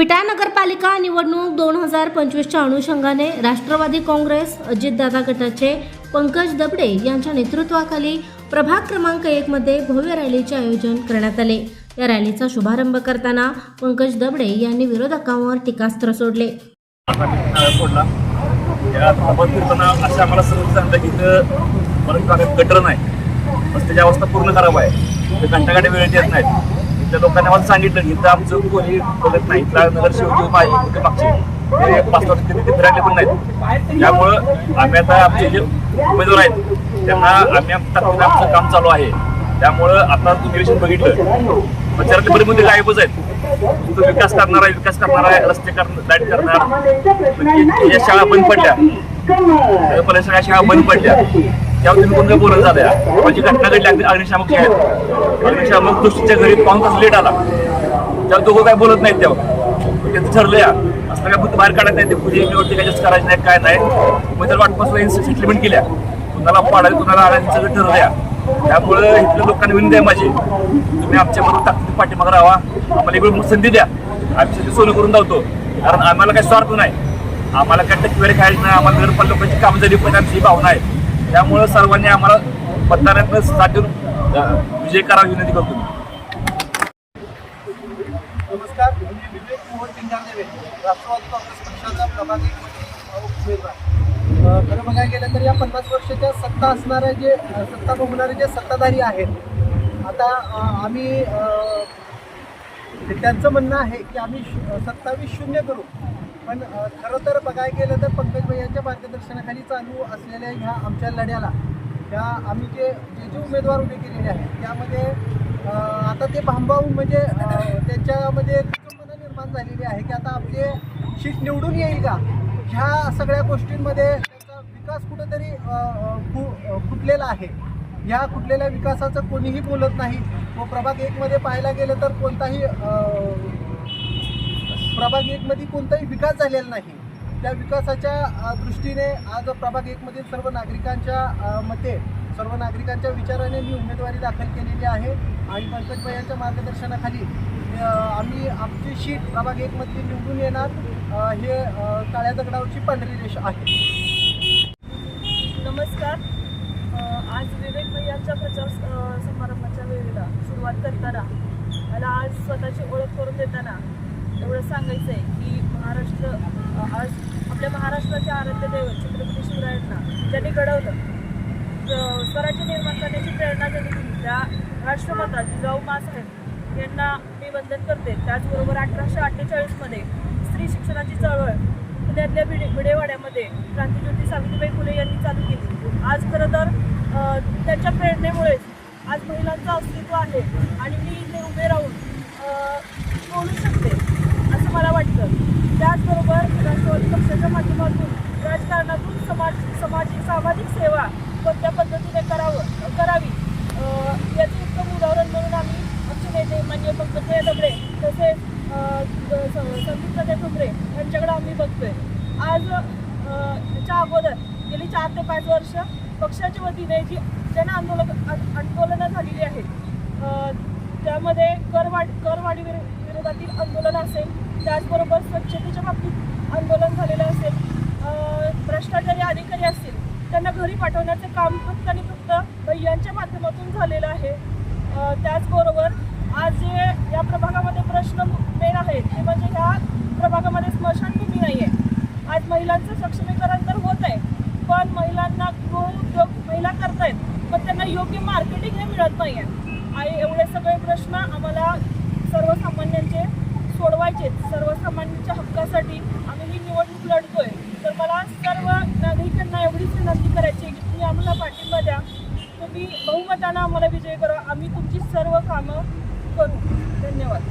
विटा नगरपालिका निवडणूक दोन हजार पंचवीसच्या अनुषंगाने राष्ट्रवादी काँग्रेस अजितदादा गटाचे पंकज दबडे यांच्या नेतृत्वाखाली प्रभाग क्रमांक एक मध्ये भव्य रॅलीचे आयोजन करण्यात आले. या रॅलीचा शुभारंभ करताना पंकज दबडे यांनी विरोधकांवर टीकास्त्र सोडले. आम्हाला सर्व की गटर नाही. रस्त्याची अवस्था पूर्ण खराब आहे. ते वेळेत येत नाहीत. त्या लोकांनी आम्हाला सांगितलं की इथं आमचं कोणी बघत नाही. इथला नगरसेवक माझे मागचे पाच वर्ष त्यांनी ते फिरायले पण नाहीत. त्यामुळं आम्ही आता आमचे जे उमेदवार आहेत त्यांना आम्ही आम- तात्काळ आमचं काम चालू आहे. त्यामुळं आता तुम्ही निरीक्षण बघितलं. प्रचारातले बरे मुद्दे गायबच आहेत. तो विकास करणार आहे विकास करणार आहे रस्ते करणार लाइट करणार. म्हणजे या शाळा बंद पडल्या. शाळा बंद पडल्या. त्यावर तुम्ही कोणत्या बोलत झाल्या म्हणजे घटना घडली अग्निशामक आहेत अग्निशामक दृष्टीच्या घरी पाहून कसं लेट आला. त्यावर दोघं काय बोलत नाहीत त्यावर त्याचं ठरलं या असं काय बुद्ध बाहेर काढत नाही ते पुढे निवडणूक काय जास्त करायचं नाही काय नाही. उमेदवार वाटपासून सेटलमेंट केल्या कुणाला पाडायला कुणाला आणायचं सगळं ठरलं या त्यामुळं इथल्या लोकांना विनंती आहे माझी. तुम्ही आमच्या बरोबर ताकदी पाठीमागे राहा. आम्हाला इकडे संधी द्या. आम्ही संधी सोनं करून धावतो. कारण आम्हाला काही स्वार्थ नाही. आम्हाला काय टक्केवारी खायची नाही आम्हाला नगरपाल लोकांची कामं झाली पण आमची ही भावना आहे. त्यामुळं सर्वांनी आम्हाला मतदारांना साथ विजय करावा विनंती करतो मी. नमस्कार मी विवेक मोहन पिंजारदेवे राष्ट्रवादी काँग्रेस पक्षाचा प्रभाग उमेदवार खरं बघायला गेलं तर या पन्नास वर्षाच्या सत्ता असणाऱ्या जे सत्ता भोगणारे जे सत्ताधारी आहेत आता आम्ही त्यांचं म्हणणं आहे की आम्ही सत्तावीस शून्य करू पण खरं तर बघायला गेलं तर पंकज भैयाच्या मार्गदर्शनाखाली चालू असलेल्या ह्या आमच्या लढ्याला त्या आम्ही जे जे जे उमेदवार उभे केलेले आहेत त्यामध्ये आता ते भांबाऊ म्हणजे अ, त्यांच्यामध्ये विडंबना निर्माण झालेली आहे की आता आपले शीट निवडून येईल का? ह्या सगळ्या गोष्टींमध्ये त्याचा विकास कुठेतरी फुटलेला आहे. ह्या कुठलेल्या विकासाचं कोणीही बोलत नाही. व प्रभाग एकमध्ये पाहायला गेलं तर कोणताही प्रभाग एकमध्ये कोणताही विकास झालेला नाही. त्या विकासाच्या दृष्टीने आज प्रभाग एकमधील सर्व नागरिकांच्या मते सर्व नागरिकांच्या विचाराने मी उमेदवारी दाखल केलेली आहे. आणि पंकज यांच्या मार्गदर्शनाखाली आम्ही आमची शीट प्रभाग एकमधली निवडून येणार. हे काळ्या दगडावरची पांढरी रेष आहे. नमस्कार. आज विवेक भैयांच्या प्रचार समारंभाच्या वेळेला सुरुवात करताना मला आज स्वतःची ओळख करून देताना एवढं सांगायचं आहे की महाराष्ट्र आज आपल्या महाराष्ट्राचे आराध्य दैवत छत्रपती शिवरायांना ज्यांनी घडवलं स्वराज्य निर्माण करण्याची प्रेरणा ज्यांनी दिली त्या राष्ट्रमाता जिजाऊ मासाहेब यांना मी वंदन करते. त्याचबरोबर अठराशे अठ्ठेचाळीसमध्ये स्त्री शिक्षणाची चळवळ पुण्यातल्या भिडे भिडेवाड्यामध्ये क्रांतीज्योती सावित्रीबाई फुले यांनी चालू केली. आज खरं तर त्यांच्या प्रेरणेमुळेच आज महिलांचं अस्तित्व आहे आणि मी इथे उभे राहून अ, बोलू शकते असं मला वाटतं त्याचबरोबर राष्ट्रवादी पक्षाच्या माध्यमातून राजकारणातून समाज सामाजिक सेवा कोणत्या पद्धतीने करावं करावी? अ, याचं उत्तम उदाहरण म्हणून आम्ही आमचे नेते मान्य म्हणजे पंकज दबडे तसेच संदीप कदे संदीप यांच्याकडे आम्ही बघतोय. आज अ, याच्या अगोदर गेली चार ते पाच वर्ष पक्षाच्या वतीने जी जन आंदोलन आंदोलनं झालेली आहेत त्यामध्ये करवाढ करवाढी विरो- विरोधातील आंदोलन असेल त्याचबरोबर स्वच्छतेच्या बाबतीत आंदोलन झालेलं असेल भ्रष्टाचारी अधिकारी असतील त्यांना घरी पाठवण्याचं काम फक्त आणि फक्त यांच्या माध्यमातून झालेलं आहे. त्याचबरोबर आज जे या प्रभागामध्ये प्रश्न मेन आहेत ते म्हणजे ह्या प्रभागामध्ये स्मशानभूमी नाही आहे आज महिलांचं सक्षमीकरण तर होत आहे पण महिलांना गृहउद्योग महिला करतायत पण त्यांना योग्य मार्केटिंग हे मिळत नाही आहे आणि एवढे सगळे प्रश्न आम्हाला सर्वसामान्यांचे सोडवायचे सर्वसामान्यांच्या हक्कासाठी आम्ही ही निवडणूक लढतोय तर मला सर्व नागरिकांना एवढीच विनंती करायची आहे की तुम्ही आम्हाला पाठिंबा द्या तुम्ही बहुमतानं आम्हाला विजय करा. आम्ही तुमची सर्व कामं करू. धन्यवाद.